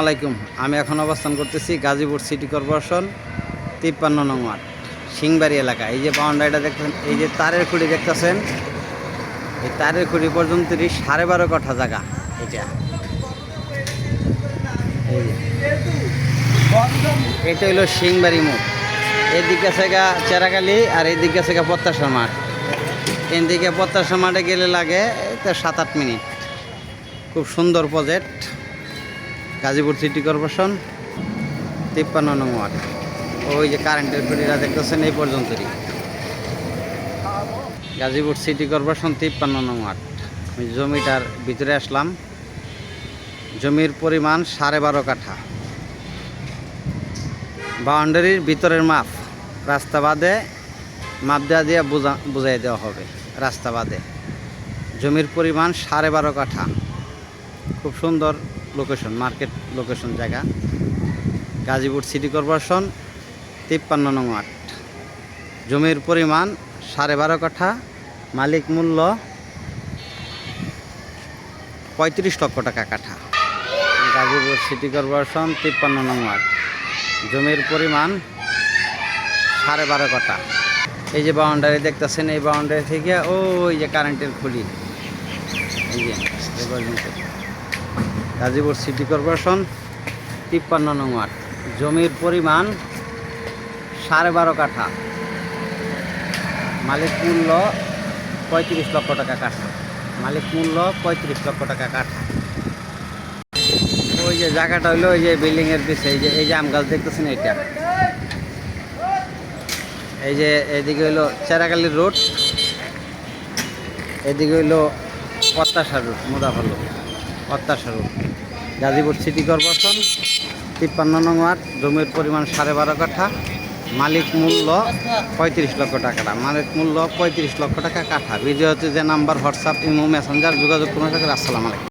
আলাইকুম। আমি এখন অবস্থান করতেছি গাজীপুর সিটি কর্পোরেশন তিপ্পান্ন নং ওয়ার্ড, সিংবাড়ি এলাকা। এই যে বাউন্ডারিটা দেখতেছেন এই যে তারের খুঁড়ি দেখতেছেন? এই তারের খুঁড়ি পর্যন্ত সাড়ে বারো কাঠা জায়গা। এটা। এটা হলো সিংবাড়ি মুখ এদিকে আছে গা চেরাকালি আর এদিকে আছে গা প্রত্যাশা মাঠ। এদিকে প্রত্যাশা মাঠে গেলে লাগে তো সাত আট মিনিট। খুব সুন্দর প্রজেক্ট গাজীপুর সিটি কর্পোরেশন তিপ্পান্ন নং ওয়ার্ড। ওই যে কারেন্টের খুঁটিটা দেখতেছেন, এই পর্যন্তই। গাজীপুর সিটি কর্পোরেশন তিপ্পান্ন নং ওয়ার্ড। আমি জমিটার ভিতরে আসলাম। জমির পরিমাণ সাড়ে বারো কাঠা। বাউন্ডারির ভিতরের মাপ রাস্তা বাদে, মাপ দেওয়া দিয়ে বোঝা বুঝাই দেওয়া হবে রাস্তা বাদে। জমির পরিমাণ সাড়ে বারো কাঠা। খুব সুন্দর লোকেশন মার্কেট লোকেশন জায়গা। গাজীপুর সিটি কর্পোরেশন তিপ্পান্ন নং ওয়ার্ড। জমির পরিমাণ সাড়ে বারো কাঠা, মালিক মূল্য পঁয়ত্রিশ লক্ষ টাকা কাঠা। গাজীপুর সিটি কর্পোরেশন তিপ্পান্ন নং ওয়ার্ড। জমির পরিমাণ সাড়ে বারো কাঠা। এই যে বাউন্ডারি দেখতেছেন, এই বাউন্ডারি থেকে ওই যে কারেন্টের খুলি। এই যে গাজীপুর সিটি কর্পোরেশন, তিপ্পান্ন নং ওয়ার্ড। জমির পরিমাণ সাড়ে বারো কাঠা। মালিক মূল্য পঁয়ত্রিশ লক্ষ টাকা কাঠা। মালিক মূল্য পঁয়ত্রিশ লক্ষ টাকা কাঠা। ওই যে জায়গাটা হইল ওই যে বিল্ডিংয়ের পিছে, এই যে এই যে আম গাছ দেখতেছেন এইটা? এই যে এদিকে হইল চেরাকালি রোড, এদিকে হইল অত্যাশা রোড মোদাফালো অত্যাশা রোড গাজীপুর সিটি কর্পোরেশন, তিপ্পান্ন নং ওয়ার্ড, জমির পরিমাণ সাড়ে বারো কাঠা, মালিক মূল্য পঁয়ত্রিশ লক্ষ টাকা। মালিক মূল্য পঁয়ত্রিশ লক্ষ টাকা কাঠা। ভিডিওতে যে নাম্বার, হোয়াটসঅ্যাপ, ইমো, মেসেঞ্জার, যোগাযোগ করুন। আসসালামু আলাইকুম।